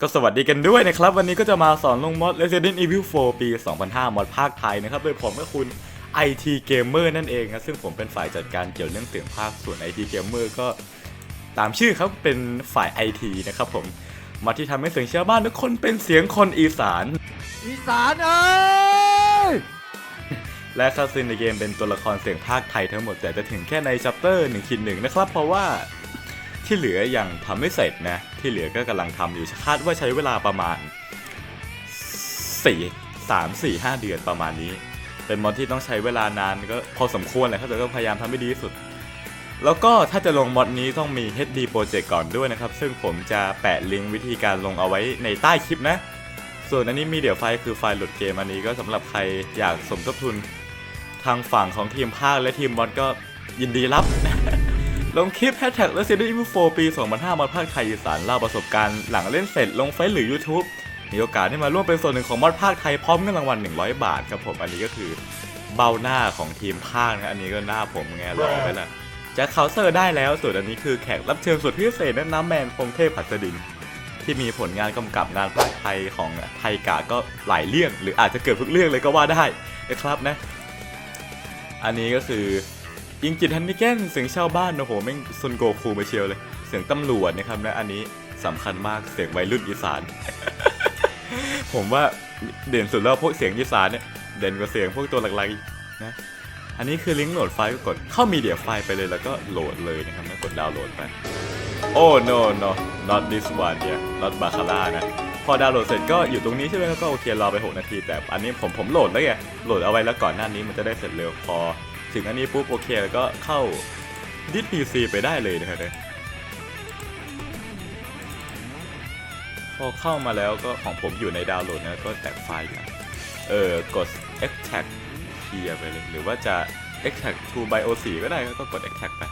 ก็สวัสดีกันด้วยนะครับ วันนี้ก็จะมาสอนลงมอด Resident Evil 4 ปี 2005 มอดภาคไทยนะครับ โดยผมก็คุณ IT Gamer นั่นเองนะซึ่งผมเป็นฝ่ายจัดการเกี่ยวเรื่องเสียงภาคส่วน IT Gamer ก็ตามชื่อครับเป็นฝ่าย IT นะครับผมมาที่ทำให้เสียงชาวบ้านทุกคนเป็นเสียงคนอีสาน อีสานเอ้ยและคาซินในเกมเป็นตัวละครเสียงภาคไทยทั้งหมดแต่จะถึงแค่ในชัปเตอร์1คิดหนึ่งนะครับเพราะว่า ที่เหลือยังทำไม่เสร็จนะ ที่เหลือก็กำลังทำอยู่คาดว่าใช้เวลาประมาณ 4 3 4 5 เดือนประมาณนี้ เป็นมอดที่ต้องใช้เวลานานก็พอสมควรแหละครับแต่ก็พยายามทำให้ดีที่สุด แล้วก็ถ้าจะลงมอดนี้ต้องมี HD Project ก่อนด้วยนะครับ ซึ่งผมจะแปะลิงก์วิธีการลงเอาไว้ในใต้คลิปนะ ส่วนอันนี้มีเดี๋ยวไฟคือไฟล์หลุดเกมอันนี้ก็สำหรับใครอยากสมทบทุน ทางฝั่งของทีมภาคและทีมมอดก็ยินดีรับ ลงคลิป Hashtag Resident Evil 4 ปี 2005 มาภาคไทยอีสานเล่าประสบการณ์หลังเล่นเสร็จลงเฟซหรือ YouTube มีโอกาสได้มาร่วมเป็นส่วนหนึ่งของมอดภาคไทยพร้อมเงินรางวัล 100 บาทครับผม อันนี้ก็คือเบ้าหน้าของทีมภาคนะ อันนี้ก็หน้าผมไงรอไปละแจ็คเคาเตอร์ได้แล้วส่วนอันนี้คือแขกรับเชิญสุดพิเศษนะน้ำแมนพงเทพผัสดิน ที่มีผลงานกำกับงานภาคไทยของไทยกะก็หลายเรื่อง หรืออาจจะเกิดทุกเรื่องเลยก็ว่าได้นะครับนะ อันนี้ก็คือ ยิงจิตฮันนิเกนเสียงชาวบ้านโอ้โหแม่งซุนโกคูมาเชียวเลย เสียงตำรวจนะครับนะอันนี้สำคัญมากเสียงวัยรุ่นอีสาน ผมว่าเด่นสุดแล้วพวกเสียงอีสานเนี่ยเด่นกว่าเสียงพวกตัวหลักๆนะอันนี้คือลิงก์โหลดไฟล์ก็กดเข้ามีเดียไฟล์ไปเลยแล้วก็โหลดเลยนะครับแล้วกดดาวน์โหลดไปโอ้ no no not this one yeah not bacala นะ พอดาวน์โหลดเสร็จก็อยู่ตรงนี้ใช่ไหมครับก็โอเครอไป 6 นาที แต่อันนี้ผมผมโหลดแล้วไงโหลดเอาไว้แล้วก่อนหน้านี้มันจะได้เสร็จเร็วพอ ถึงอันนี้ปุ๊บโอเคแล้วก็เข้าดิสพีซีไปได้เลยนะครับเนี่ยพอเข้ามาแล้วก็ของผมอยู่ในดาวน์โหลดนะก็แตกไฟล์กันเออกด extract เคลียร์ไปเลย หรือว่าจะ extract to bio4 ก็ได้ก็กด extract ไป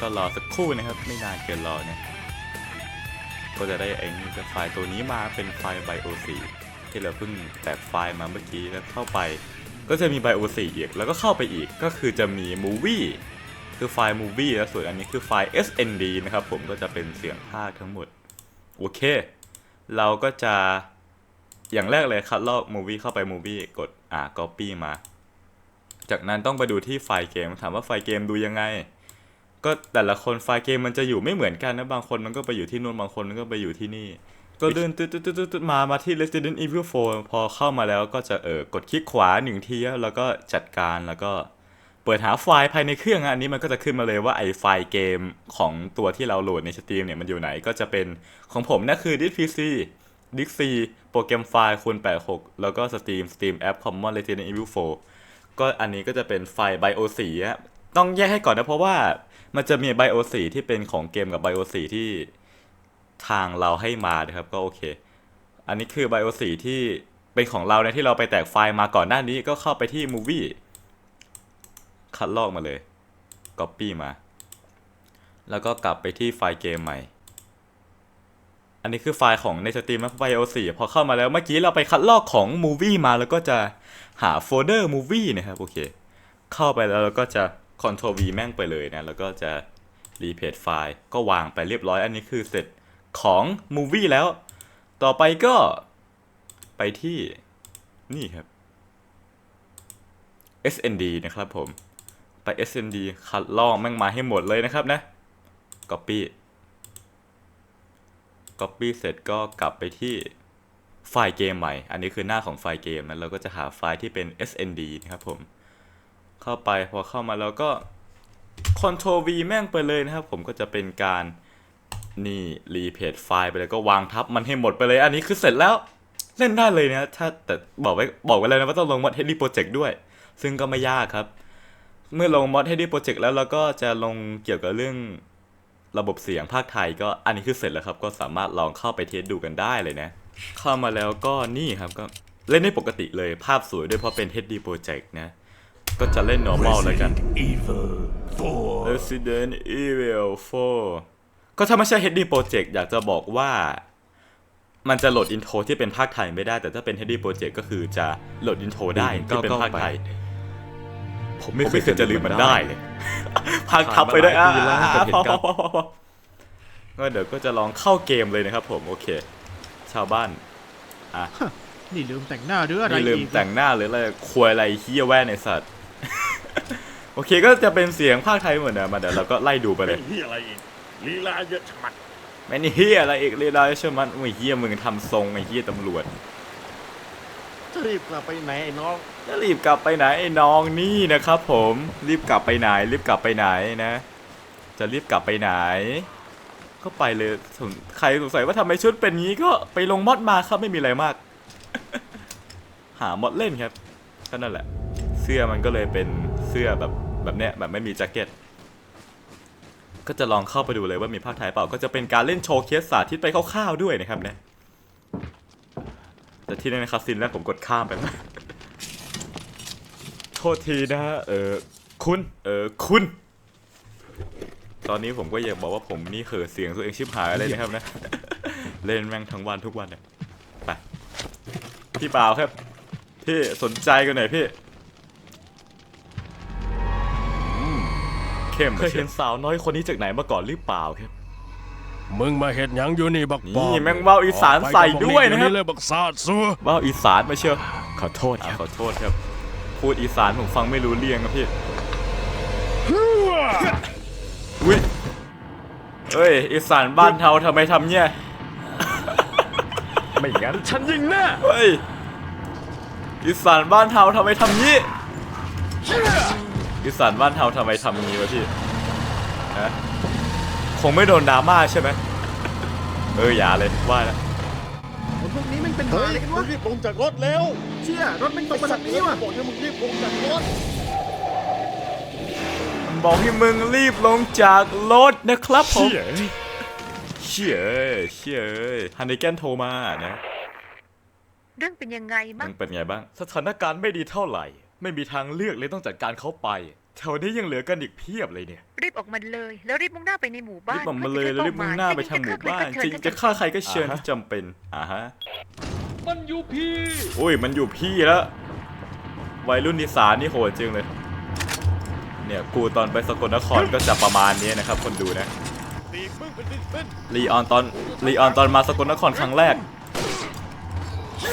ก็รอสักครู่นะครับ ไม่นานเกินรอเนี่ย ก็จะได้ไอ้นี่ไฟล์ตัวนี้มาเป็นไฟล์ bio4 ที่เราเพิ่งแตกไฟล์มาเมื่อกี้แล้วเข้าไป ก็จะมี bio4 อีก แล้วก็เข้าไปอีกก็คือจะมี movie คือไฟล์ movie แล้วส่วนอันนี้คือไฟล์ snd นะครับผมก็จะเป็นเสียงภาคทั้งหมด โอเค เราก็จะอย่างแรกเลยคัดลอก movie เข้าไป movie กดอ่า copy มา จากนั้นต้องไปดูที่ไฟล์เกม ถามว่าไฟล์เกมดูยังไง ก็แต่ละคนไฟล์เกมมันจะอยู่ไม่เหมือนกันนะบางคนมันก็ไปอยู่ที่นู่นบางคนมันก็ไปอยู่ที่นี่ ก็เดินตึ๊ดตึ๊ดตึ๊ดตึ๊ดมามาที่ Resident Evil 4 พอเข้ามาแล้วก็จะเออกดคลิกขวาหนึ่งทีแล้วก็จัดการแล้วก็เปิดหาไฟล์ภายในเครื่องอันนี้มันก็จะขึ้นมาเลยว่าไอไฟล์เกมของตัวที่เราโหลดในสตรีมเนี่ยมันอยู่ไหนก็จะเป็นของผมนะคือ Disk PC Disk C โปรแกรมไฟล์คูณ86 แล้วก็ Steam Steam App Common Resident Evil 4 ก็อันนี้ก็จะเป็นไฟล์ BIOS อะต้องแยกให้ก่อนนะเพราะว่ามันจะมี BIOS ที่เป็นของเกมกับ BIOS ที่ ทางเราให้มานะครับก็โอเค อันนี้คือ BIOS ที่เป็นของเราเนี่ยที่เราไปแตกไฟล์มาก่อนหน้านี้ก็เข้าไปที่ Movie คัดลอกมาเลย Copy มา แล้วก็กลับไปที่ไฟล์เกมใหม่ อันนี้คือไฟล์ของในสตรีมนะ BIOS พอเข้ามาแล้วเมื่อกี้เราไปคัดลอกของ Movie มาแล้วก็จะหาโฟลเดอร์ Movie นะครับโอเค เข้าไปแล้วเราก็จะ Ctrl V แม่งไปเลยนะ แล้วก็จะ Repaste ไฟล์ก็วางไปเรียบร้อย อันนี้คือเสร็จ ของ Movie แล้ว ต่อไปก็ไปที่นี่ครับ SND นะครับผม ไป SND คัดลอกแม่งมาให้หมดเลยนะครับนะ Copy Copy เสร็จก็กลับไปที่ไฟล์เกมใหม่ อันนี้คือหน้าของไฟล์เกมนะเราก็จะหาไฟล์ที่เป็น SND นะครับผม เข้าไปพอเข้ามาแล้วก็ Ctrl V แม่งไปเลยนะครับ ผมก็จะเป็นการ นี่รีเพจไฟล์ไปเลยก็วางทับมันให้หมดไปเลย อันนี้คือเสร็จแล้วเล่นได้เลยนะถ้าแต่บอกไว้บอกไว้เลยนะว่าต้องลงมอด Heady Project ด้วย ซึ่งก็ไม่ยากครับ เมื่อลงมอด Heady Project แล้วเราก็จะลงเกี่ยวกับเรื่องระบบเสียงภาคไทยก็อันนี้คือเสร็จแล้วครับ ก็สามารถลองเข้าไปเทสดูกันได้เลยนะ เข้ามาแล้วก็นี่ครับก็เล่นได้ปกติเลยภาพสวยด้วยเพราะเป็น HD Project นะ ก็จะเล่น normal แล้วกัน Evil 4. Resident Evil 4 ก็ถ้าไม่ใช่ HD Project อยากจะบอกว่า มันจะโหลดอินโทรที่เป็นภาคไทยไม่ได้ แต่ถ้าเป็น HD Project ก็คือจะโหลดอินโทรได้ที่เป็นภาคไทย ผมไม่เคยจะลืมมันได้เลยภาคทับไปได้อะผ่านมาหลายปีแล้วกับเหตุการณ์ก็เดี๋ยวก็จะลองเข้าเกมเลยนะครับผมโอเค ชาวบ้านอะนี่ลืมแต่งหน้าหรืออะไรนี่ลืมอีกแต่งหน้าหรืออะไรควยอะไรเฮียแว่ในสัตว์ โอเคก็จะเป็นเสียงภาคไทยเหมือนเดิมมาเดี๋ยวเราก็ไล่ดูไปเลเป็ยนที่อะไรอีก ลีลาเยอะชะมัดไม่นี่เฮียอะไรอีกเลยได้ใช่ไหมยโอ้ยเฮียมึงทำทรงไอ้เฮียตำรวจ จะรีบกลับไปไหนไอ้น้อง จะรีบกลับไปไหนไอ้น้องนี่นะครับ ผมรีบกลับไปไหนรีบกลับไปไหนนะ จะรีบกลับไปไหน ก็ไปเลยสงใครสงสัยว่าทำไมชุดเป็นงี้ก็ไปลงมอดมาครับไม่มีอะไรมาก หามอดเล่นครับก็นั่นแหละ เสื้อมันก็เลยเป็นเสื้อแบบแบบเนี้ยแบบไม่มีแจ็คเก็ต ก็จะลองเข้าไปดูเลยว่ามีภาคไทยเปล่า ก็จะเป็นการเล่นโชว์เคสสาธิตไปคร่าวๆด้วยนะครับเนี่ยแต่ที่ในคาสินแล้วผมกดข้ามไปแล้วโทษทีนะ เออคุณ เออคุณ ตอนนี้ผมก็อยากบอกว่าผมนี่เขิเสียงตัวเองชิบหายเลยนะครับนะ เล่นแม่งทั้งวันทุกวันเนี่ย ไป พี่เปล่าครับ พี่สนใจกันหน่อยพี่ เข้มเคยเห็นสาวน้อยคนนี้จากไหนมาก่อนหรือเปล่าครับ มึงมาเห็ดหยังอยู่นี่บักปอนี่แม่งเว้าอีสานใส่ด้วยนะครับออกไปจากหม้องนี่เลยบักซาดซัวว่าอีสานมาเชียวขอโทษอะครับขอโทษครับ พูดอีสานผมฟังไม่รู้เรื่องครับพี่อุ้ยเอ้ยอีสานบ้านเทาทำไมทำเนี่ยไม่งั้นฉันยิงแน่เฮ้ยอีสานบ้านเทาทำไมทำงี้ อีสานบ้านเทาทำไมทำงี้วะพี่นะคงไม่โดนดราม่าใช่ไหมเอออย่าเลยว่าแล้วคนพวกนี้มันเป็นหาเฮ้ยอะไรกันมึวะงรีบลงจากรถแล้วเชี่ยรถมันตกมาจากนี้ว่ะบอกให้มึงรีบลงจากรถ บอกให้มึงรีบลงจากรถนะครับผม เชี่ยเชี่ยเอ้ยเชี่ยเอ้ยฮันนิแกนโทรมานะ เรื่องเป็นยังไงมับ้างนเป็นไงบ้าง สถานการณ์ไม่ดีเท่าไหร่ ไม่มีทางเลือกเลยต้องจัดการเขาไปแถวนี้ยังเหลือกันอีกเพียบเลยเนี่ยรีบออกมาเลย แล้วรีบมุ่งหน้าไปในหมู่บ้ารีนบออกมาเลยแล้วรีบมุ่งหน้าไปทางหมู่บ้านจริงจะฆ่าใครก็เชิญที่จำเป็นอ่าฮะมันอยู่พี่อุ้ยมันอยู่พี่แล้ววัยรุ่นอีสานนี่โหดจริงเลย เนี่ยกูตอนไปสกลนครก็จะประมาณนี้นะครับ คนดูนะตีมึงเป็นดิเป็นลีออนตอนลีออนตอนมาสกลนครครั้งแรก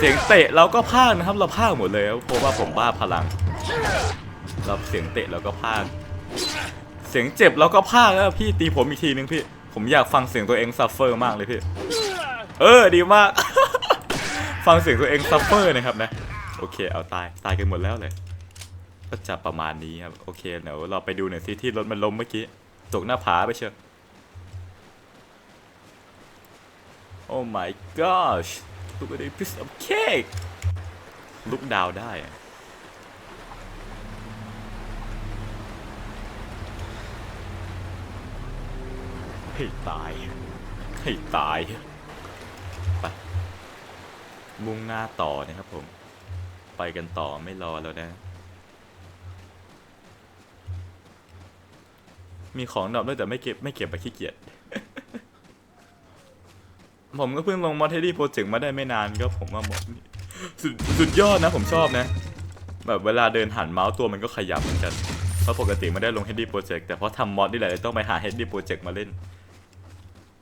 เสียงเตะเราก็พากนะครับ เราพากหมดเลยเพราะว่าผมบ้าพลังเราเสียงเตะเราก็พากเสียงเจ็บเราก็พากแล้วพี่ตีผมอีกทีนึงพี่ ผมอยากฟังเสียงตัวเองซัฟเฟอร์มากเลยพี่ เออดีมาก ฟังเสียงตัวเองซัฟเฟอร์นะครับนะ โอเคเอาตายตายกันหมดแล้วเลย ก็จะประมาณนี้ครับโอเคเดี๋ยวเราไปดูหน่อยสิที่รถมันล้มเมื่อกี้ตกหน้าผาไปเชียว Oh my gosh look at this piece of cake ลุกดาวได้ ให้ตาย ให้ตาย ไป มุ่งหน้าต่อนะครับผม ไปกันต่อไม่รอแล้วนะ มีของดรอปด้วยแต่ไม่เก็บไม่เก็บไปขี้เกียจ ผมก็เพิ่งลงมอเทดี้โปรเจกต์มาได้ไม่นานก็ผมว่าหมดสุดสุดยอดนะผมชอบนะ แบบเวลาเดินหันเมาส์ตัวมันก็ขยับเหมือนกัน เพราะปกติไม่ได้ลง Heady Project แต่เพราะทำมอดนี่แหละเลยต้องไปหา Heady Project มาเล่น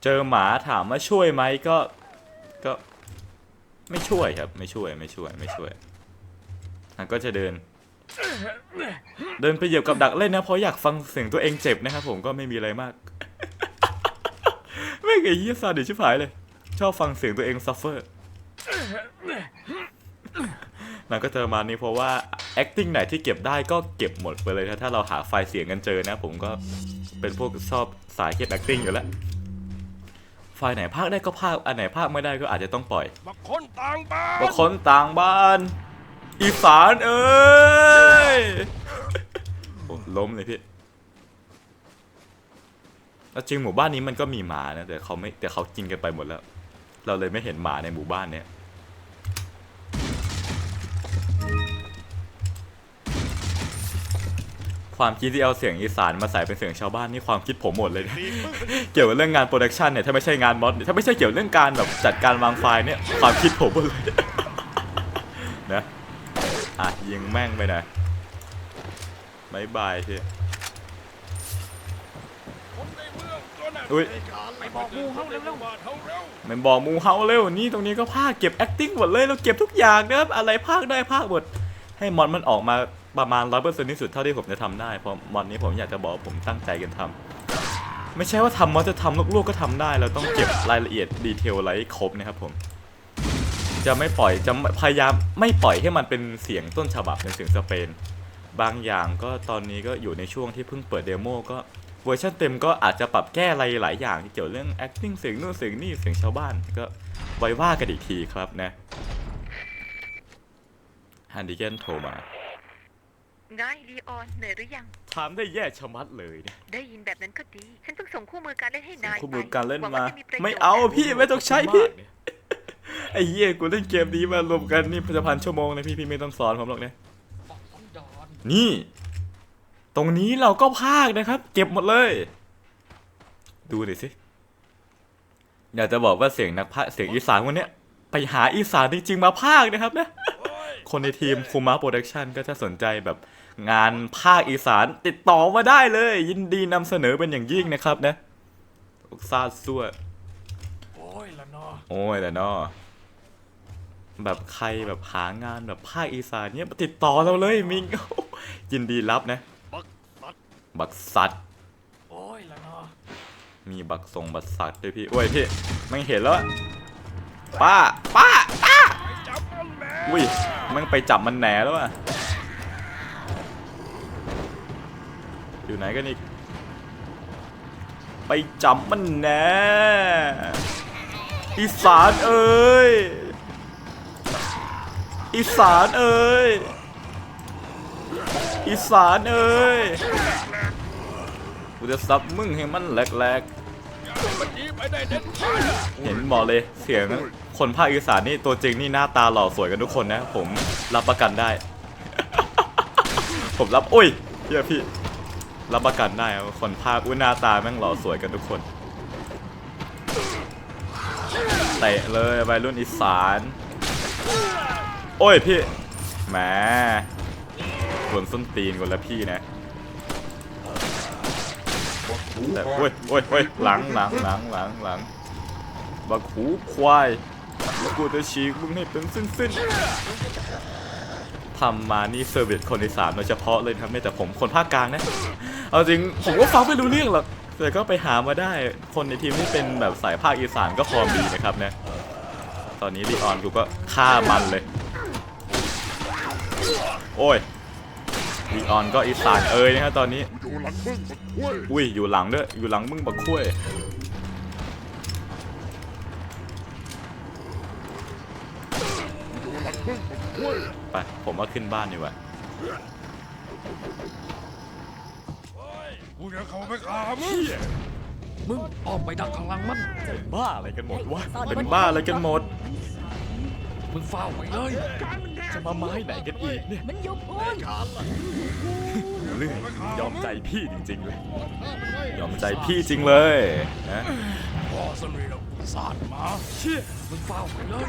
เจอหมาถามว่าช่วยไหมก็ก็ไม่ช่วยครับ ไม่ช่วยไม่ช่วยไม่ช่วยอะก็จะเดิน เดินไปเหยียบกับดักเล่นนะเพราะอยากฟังเสียงตัวเองเจ็บนะครับผมก็ไม่มีอะไรมาก ไม่งไอ้เหี้ยซาดิชิบหายเลย ชอบฟังเสียงตัวเองซัฟเฟอร์มันก็เจอประมาณนี้เพราะว่า acting ไหนที่เก็บได้ก็เก็บหมดไปเลยนะถ้าเราหาไฟล์เสียงกันเจอนะ ผมก็เป็นพวกชอบสายเก็บ acting อยู่แล้วไฟล์ไหนภาคได้ก็ภาคอันไหนภาคไม่ได้ก็อาจจะต้องปล่อยบักคนต่างบ้านบางคนต่างบ้าน อีสานเอ้ยโอ้ล้มเลยพี่แล้วจริงหมู่บ้านนี้มันก็มีหมานะแต่เขาไม่แต่เขากินกันไปหมดแล้ว เราเลยไม่เห็นหมาในหมู่บ้านเนี้ยความคิดที่เอาเสียงอีสานมาใส่เป็นเสียงชาวบ้านนี่ความคิดผมหมดเลยนะเกี่ยวกับเรื่องงานโปรดักชันเนี่ยถ้าไม่ใช่งานมอดถ้าไม่ใช่เกี่ยวเรื่องการแบบจัดการวางไฟล์เนี่ยความคิดผมหมดเลยนะอะยิงแม่งไปนะบายบายพี่ คนในเมื อุ้ยไปบอกงูเขาเร็วแมันบอกมูเฮาเร็วนี่ตรงนี้ก็ภาคเก็บ acting หมดเลยเราเก็บทุกอย่างนะครับอะไรภาคได้ภาคหมดให้มอนมันออกมาประมาณร้อยเปอร์เซ็นต์ที่สุดเท่าที่ผมจะทำได้เพราะมอนนี้ผมอยากจะบอกผมตั้งใจกันทำไม่ใช่ว่าทำมอนจะทำลูกๆก็ทำได้เราต้องเก็บรายละเอียดดีเทลอะไว้ครบนะครับผมจะไม่ปล่อยจะพยายามไม่ปล่อยให้มันเป็นเสียงต้นฉบับเป็นเสียงสเปน บางอย่างก็ตอนนี้ก็อยู่ในช่วงที่เพิ่งเปิดเดโมก็ เวอร์ชันเต็มก็อาจจะปรับแก้อะไรหลายอย่างที่เกี่ยวเรื่อง acting เสียงนู่นเสียงนี่เสียงชาวบ้านก็ไว้ว่ากันอีกทีครับนะฮันดิเกนโทรมา ไงลีออนเหนื่อยหรือยัง ถามได้แย่ชะมัดเลยเนี่ย ได้ยินแบบนั้นก็ดี ฉันเพิ่งส่งคู่มือการเล่นให้นายคู่มือการเล่นหวังมา ว่จะประโยชน์ไม่เอานะพี่ไม่ต้องใช้พี่ ไอ้เหี้ยกูเล่นเกมนี้มารวมกันนี่พันชั่วโมงนะพี่พี่ไม่ต้องสอนผมหรอกเนี่ยๆบอกสัญญาณนี่ ตรงนี้เราก็พากนะครับ เก็บหมดเลย ดูหน่อยสิอยากจะบอกว่าเสียงนักพากย์เสียงอีสานคนเนี้ยไปหาอีสานจริงๆมาพากย์นะครับนะคนในทีมคูมาโปรดักชันก็จะสนใจแบบงานภาคอีสานติดต่อมาได้เลย ยินดีนำเสนอเป็นอย่างยิ่งนะครับนะซาดซั่วโอ้ยละเนาะโอ้ยแต่นอแบบใครแบบหางานแบบภาคอีสานเนี้ยมาติดต่อเราเลยมิงยินดีรับนะ บักสัตว์บักสัตว์โอ้ยละเนาะมีบักทรงบักสัตว์ด้วยพี่โอ้ยพี่ไม่เห็นแล้วอะป้าป้าป้าจับมันแม่อุ้ยมันไปจับมันแหนแล้วอะอยู่ไหนกันอีกไปจับมันแหนอีสานเอ้ยอีสานเอ้ยอีสานเอ้ย กูจะซับมึงให้มันแหลกๆมันหนีไปได้เด็ดขาดเห็นบอกเลยเสียงคนภาคอีสานนี่ตัวจริงนี่หน้าตาหล่อสวยกันทุกคนนะ ผมรับประกันได้ ผมรับอุ้ยเฮียพี่ รับประกันได้ว่าคนภาคอุ้ยหน้าตาแม่งหล่อสวยกันทุกคนเตะเลยวัยรุ่นอีสาน โอ้ยพี่แหมกวนส้นตีนกันแล้วพี่นะ แต่โอ้ยโอ้ยโอ้ยหลังหลังหลังหลังหลังบักหูควายแล้วกูจะฉีกมึงให้เป็นสิ้นๆทำมานี่เซอร์วิสคนอีสานโดยเฉพาะเลยครับไม่แต่ผมคนภาคกลางนะ เอาจริงผมก็ฟังไม่รู้เรื่องหรอกแต่ก็ไปหามาได้คนในทีมที่เป็นแบบสายภาคอีสานก็พอมีนะครับนะตอนนี้ลีออนกูก็ฆ่ามันเลย โอ้ย ลีออนก็อีสานเอ่ยนะครับตอนนี้อยู่หลังมึงบักห้วยอุ้ยอยู่หลังด้วยอยู่หลังมึงบักคุ้ยไปผมว่าขึ้นบ้านดีกว่ากูจะเข้าไปขามึงมึงออกไปดักข้างหลังมันบ้าอะไรกันหมดวะเป็นบ้าอะไรกันหมดมึงเฝ้าไว้เลย จะมาไม้ไหนกันอีกเนี่ยมันอยู่พูนเรื่องยอมใจพี่จริงๆเลย ยอมใจพี่จริงเลยนะพ่อสรีระปีศาจมาเชี่ยมึงเฝ้าไว้เลย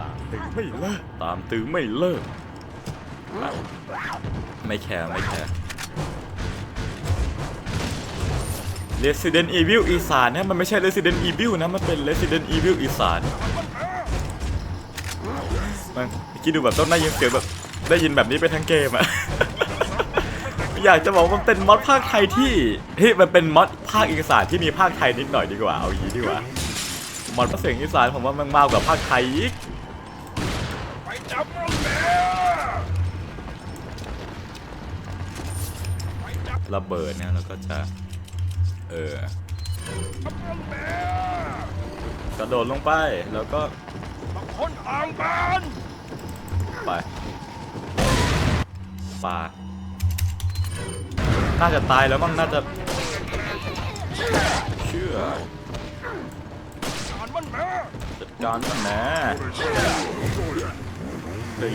ตามตื้อไม่เลิกตามตื้อไม่เลิกไม่แคร์ไม่แคร์ Resident Evil อีสานนะมันไม่ใช่ Resident Evil นะ มันเป็น Resident Evil อีสาน มันคิดดูแบบต้องได้ยินเสียงแบบได้ยินแบบนี้ไปทั้งเกมอะ อยากจะบอกว่ามันเป็นมอดภาคไทยที่เฮ้ยมันเป็นมอดภาคอีสานที่มีภาคไทยนิดหน่อยดีกว่าเอาอย่างนี้ดีกว่ามอดภาคเสียงอีสานผมว่ามันมากกว่าภาคไทยอีกระเบิดเนี่ยแล้วก็จะเออกระโดดลงไปแล้วก็คนต่างบาน ไปปาน่าจะตายแล้วมั้งน่าจะเชื่อจันแม่จัดการมันแหนะ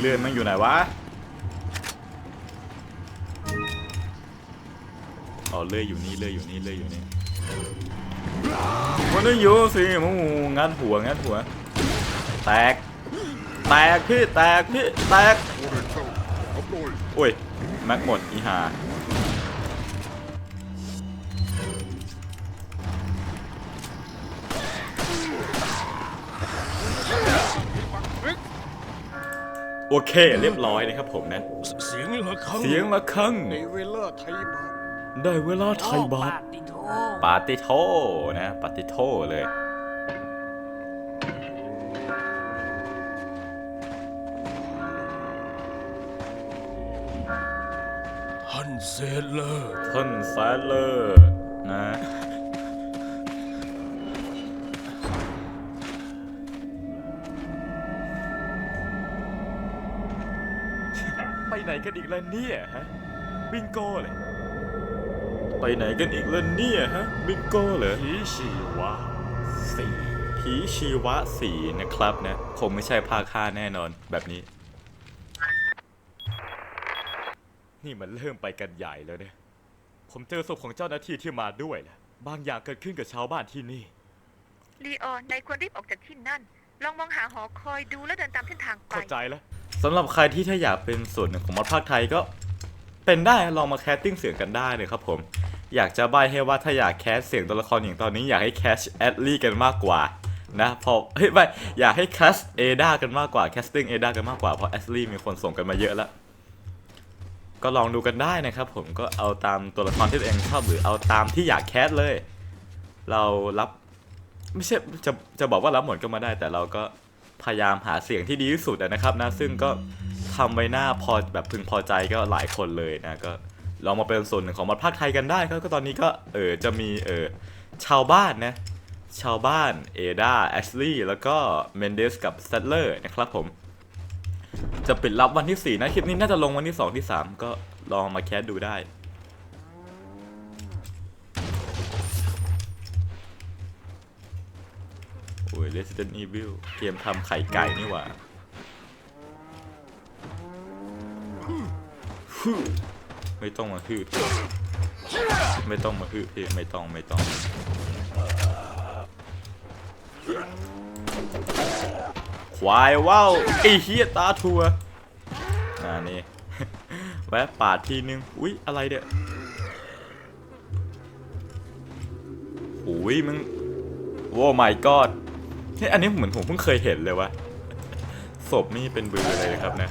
เลื่อนมันอยู่ไหนวะเอ๋อเลื่อยอยู่นี่เลื่อยอยู่นี่เลื่อยอยู่นี่มันได้อยู่สิมูงัดหัวงัดหัว แตก แตกพี่แตกพี่แตกโอ้ยแม็กหมดอีหาโอเคเรียบร้อยนะครับผมนั้นเสียงละครังเสียงละครังได้เวลาไทยบาทได้เวลาไทยบาทปาติโทนะปาติโทเลย เซนเลอร์ท่านแซดเลอร์นะ ไปไหนกันอีกแล้วเนี่ยฮะ บิงโก้เลยไปไหนกันอีกแล้วเนี่ยฮะ บิงโก้เหรอ ผีชีวะสี่ผีชีวะสี่นะครับนะผมไม่ใช่ภาคค่าแน่นอนแบบนี้ นี่มันเริ่มไปกันใหญ่แล้วเนี่ย ผมเจอศพของเจ้าหน้าที่ที่มาด้วยนะบางอย่างเกิดขึ้นกับชาวบ้านที่นี่ ลีออนนายควรรีบออกจากที่นั่น ลองมองหาหอคอยดูและเดินตามเส้นทางไป เข้าใจแล้ว สำหรับใครที่ถ้าอยากเป็นส่วนหนึ่งของมอดภาคไทยก็เป็นได้ลองมาแคสติ้งเสียงกันได้เลยครับผม อยากจะใบให้ว่าถ้าอยากแคสเสียงตัวละครอย่างตอนนี้อยากให้แคสแอดลี่กันมากกว่านะเพอเฮ้ยไม่อยากให้แคสเอดากันมากกว่าแคสติ้งเอดากันมากกว่าเพราะแอดลี่มีคนส่งกันมาเยอะแล้ว ก็ลองดูกันได้นะครับผมก็เอาตามตัวละครที่ตัวเองชอบหรือเอาตามที่อยากแคสเลย เรารับไม่ใช่จะจะบอกว่ารับหมดก็มาได้ แต่เราก็พยายามหาเสียงที่ดีที่สุดนะครับนะซึ่งก็ทำไว้หน้าพอแบบพึงพอใจก็หลายคนเลยนะก็ลองมาเป็นส่วนหนึ่งของมอดภาคไทยกันได้ครับก็ตอนนี้ก็เออจะมีเออชาวบ้านนะชาวบ้านเอดาแอชลีย์แล้วก็เมนเดสกับสเตเลอร์นะครับผม จะปิดรับวันที่4นะคลิปนี้น่าจะลงวันที่2ที่3ก็ลองมาแคสดูได้โอ้ย Resident Evil เกมทำไข่ไก่นี่หว่าไม่ต้องมาฮือไม่ต้องมาฮือพี่ไม่ต้องไม่ต้อง ควายว้าวไอ้เฮียตาทัวอ่านี่แวะปาดทีนึง อุ๊ย อะไรเนี่ยโอ้ยมึงโว้ my god เฮ้ยอันนี้เหมือนผมเพิ่งเคยเห็นเลยวะศพนี่เป็นบือเลยนะครับนะ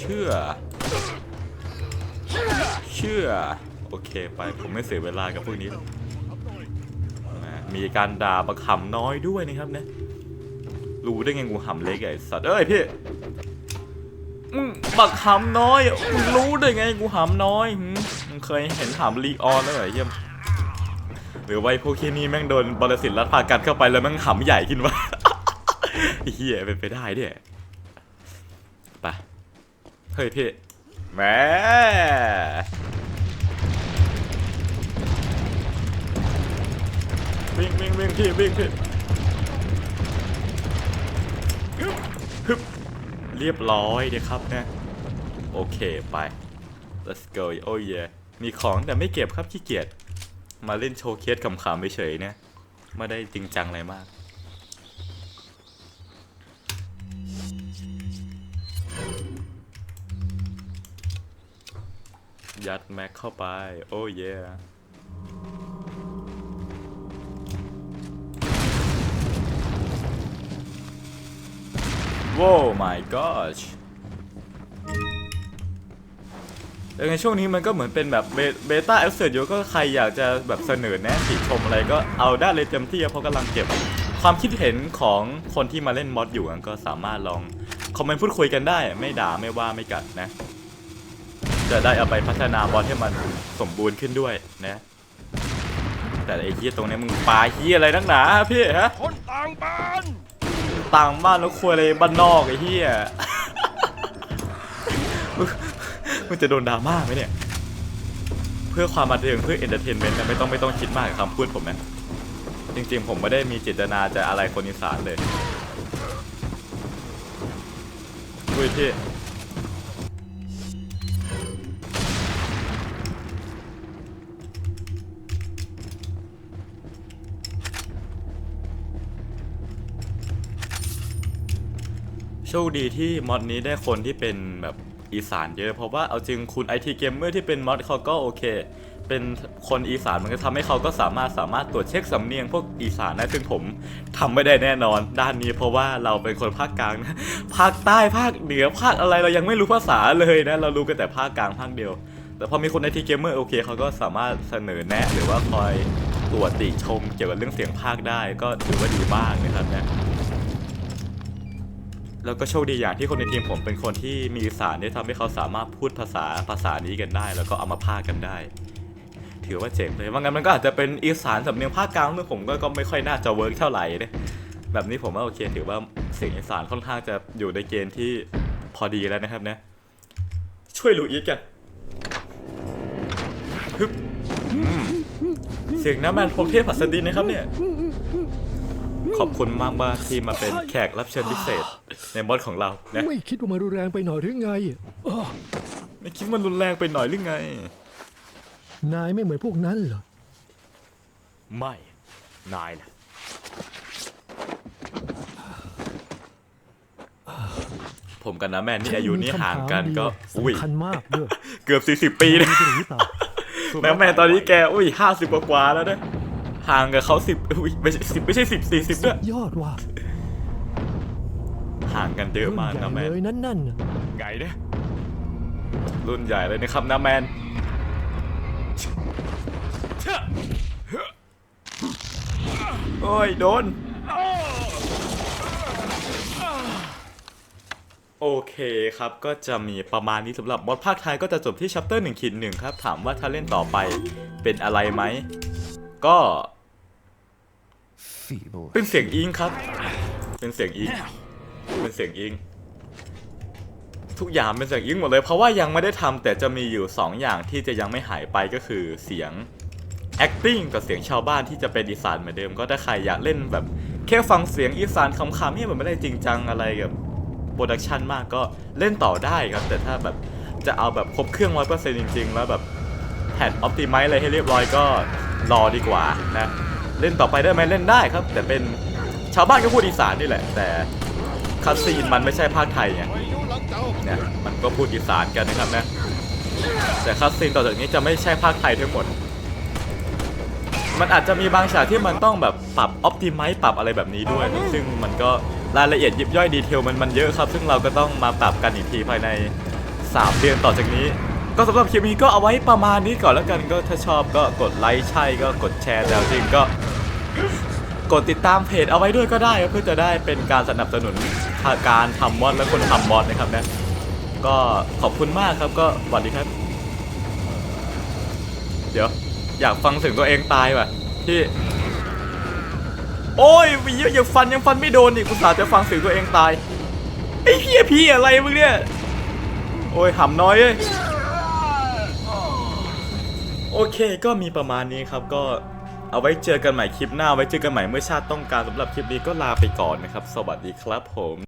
เชื่อ เชื่อ โอเคไป ผมไม่เสียเวลากับพวกนี้หรอกนะมีการด่าประคำน้อยด้วยนะครับนะ รู้ได้ไงกูหำเล็กไอ้สัตว์เอ้ยพี่มึงบักหำน้อยมึงรู้ได้ไงกูหำน้อยมึงเคยเห็นหำลีออนแล้วเหรอเยี่ยมหรือว่าไอ้พวกที่นี่แม่งโดนบริสิทธิ์รัดพากัดเข้าไปแล้วแม่งหำใหญ่ขึ้นวะเฮียเป็นไปได้เนี่ยไปเฮ้ยพี่แหมวิ่งวิ่งวิ่งพี่วิ่งพี่ ฮึบ เรียบร้อยเลยครับนะ โอเคไป let's go โอ้ยมีของแต่ไม่เก็บครับขี้เกียจมาเล่นโชว์เคสขำๆไปเฉยเนี่ยไม่ได้จริงจังอะไรมาก ยัดแม็กเข้าไป โอ้ย โว้ my gosh แต่ในช่วงนี้มันก็เหมือนเป็นแบบเบต้าเอฟเฟกอยู่ก็ใครอยากจะแบบเสนอแนะติชมอะไรก็เอาได้เลยเต็มที่เพราะกำลังเก็บความคิดเห็นของคนที่มาเล่นมอดอยู่ก็สามารถลองคอมเมนต์พูดคุยกันได้ ไม่ด่าไม่ว่าไม่กัดนะ จะได้เอาไปพัฒนาบอลให้มันสมบูรณ์ขึ้นด้วยนะ แต่ไอ้เฮียตรงนี้มึงปาเฮียอะไรนักหนาพี่ฮะคนต่างบ้าน ต่างบ้านแล้วควยอะไรบ้านนอกไอ้เหี้ยมันจะโดนดราม่าไหมเนี่ย เพื่อความบันเทิงเพื่อเอนเตอร์เทนเมนต์นะไม่ต้องไม่ต้องคิดมากกับคำพูดผมนะจริงๆ ผมไม่ได้มีเจตนาจะอะไรคนอีสานเลยคุยพี่ ชคดีที่มอดนี้ได้คนที่เป็นแบบอีสานเยอะ เพราะว่าเอาจริงคุณ IT Gamer ที่เป็นมอดเขาก็โอเค เป็นคนอีสานมันก็ทำให้เขาก็สามารถสามารถตรวจเช็คสำเนียงพวกอีสานได้ซึ่งผมทำไม่ได้แน่นอนด้านนี้เพราะว่าเราเป็นคนภาคกลางนะภาคใต้ภาคเหนือภาคอะไรเรายังไม่รู้ภาษาเลยนะ เรารู้กันแต่ภาคกลางภาคเดียว แต่พอมีคนในทีเกมเมอร์โอเคเขาก็สามารถเสนอแนะหรือว่าคอยตรวจติชมเกี่ยวกับเรื่องเสียงภาคได้ก็ถือว่าดีมากนะครับเนี่ย แล้วก็โชคดีอย่างที่คนในทีมผมเป็นคนที่มีอีสานที่ทำให้เขาสามารถพูดภาษาภาษานี้กันได้ แล้วก็เอามาพากกันได้ ถือว่าเจ๋งเลยว่างั้นมันก็อาจจะเป็นอีสานสำเนียงภาคกลางซึ่งผมก็ก็ไม่ค่อยน่าจะเวิร์กเท่าไหร่เนี่ยแบบนี้ผมว่าโอเค ถือว่าเสียงอีสานค่อนข้างจะอยู่ในเกณฑ์ที่พอดีแล้วนะครับเนี่ยช่วยลูอีกันฮึบเสียงน้ำมันพงเทพหัสดินนะครับเนี่ย ขอบคุณมากมากๆที่มาเป็นแขกรับเชิญพิเศษ ในบอสของเรานะไม่คิดว่ามันรุนแรงไปหน่อยหรือไงอ้อไม่คิดมันรุนแรงไปหน่อยหรือไง นายไม่เหมือนพวกนั้นเหรอ ไม่ นายนะผมกับน้าแมนนี่อายุนี่ห่างกันก็ฉัอุ้ยมีคำถามเดียวสำคัญมากด้วยเกือบ 40 ปีนะนายเป็นหรือเปล่าน้าแมนตอนนี้แก อุ้ย50กว่าๆแล้วนะ ห่างกับเขา10อุ้ยไม่ใช่10ไม่ใช่10 40ด้วยยอดว่ะห่างกันเยอะรุ่นมากใหญ่น้าแมนเลยนั่นนั่นน่ะไงเนี่ยรุ่นใหญ่เลยนะครับน้าแมนโอ้ย โดน โอเคครับก็จะมีประมาณนี้สำหรับบอสภาคไทยก็จะจบที่ชัปเตอร์1ขีดหนึ่งครับ ถามว่าถ้าเล่นต่อไปเป็นอะไรไหม ก็ เป็นเสียงอิงครับ เป็นเสียงอิง เป็นเสียงอิง ทุกอย่างเป็นเสียงอิงหมดเลย เพราะว่ายังไม่ได้ทำแต่จะมีอยู่ 2 อย่างที่จะยังไม่หายไปก็คือเสียง acting กับเสียงชาวบ้านที่จะเป็นอีสานเหมือนเดิม ก็ถ้าใครอยากเล่นแบบ แค่ฟังเสียงอีสานคำๆที่มันไม่ได้จริงจังอะไรกับโปรดักชันมากก็เล่นต่อได้ครับ แต่ถ้าแบบจะเอาแบบครบเครื่องร้อยเปอร์เซ็นต์จริงๆ แล้วแบบแผ่นออ t ติไม e อะไรให้เรียบร้อยก็รอดีกว่านะ เล่นต่อไปได้ไหมเล่นได้ครับ แต่เป็นชาวบ้านก็พูดอีสานนี่แหละ แต่คัสซีนมันไม่ใช่ภาคไทยไงอายุหลังเนี่ยมันก็พูดอีสานกันนะครับนะแต่คัสซีนต่อจากนี้จะไม่ใช่ภาคไทยทั้งหมด มันอาจจะมีบางฉากที่มันต้องแบบปรับออ t ติไม e ปรับอะไรแบบนี้ด้วย ซึ่งมันก็รายละเอียดยิบย่อยดีเทลมันมันเยอะครับ ซึ่งเราก็ต้องมาปรับกันอีกทีภายใน 3 เดือนต่อจากนี้ ก็สำหรับคลิปนี้ก็เอาไว้ประมาณนี้ก่อนแล้วกันก็ถ้าชอบก็กดไลค์ใช่ก็กดแชร์แต่จริงก็ กดติดตามเพจเอาไว้ด้วยก็ได้เพื่อจะได้เป็นการสนับสนุนการทำมอดและคนทำมอดนะครับนะก็ขอบคุณมากครับก็สวัสดีครับ เดี๋ยว อยากฟังเสียงตัวเองตายว่ะที่ โอ้ยมีเยอะยังฟันยังฟันไม่โดนอีกคุณสาจะฟังเสียงตัวเองตายไอ้เพี้ยพี่อะไรมึงเนี่ยโอ้ยหำน้อยเอ้ยโอเคก็มีประมาณนี้ครับก็ เอาไว้เจอกันใหม่คลิปหน้าไว้เจอกันใหม่เมื่อชาติต้องการสำหรับคลิปนี้ก็ลาไปก่อนนะครับ สวัสดีครับผม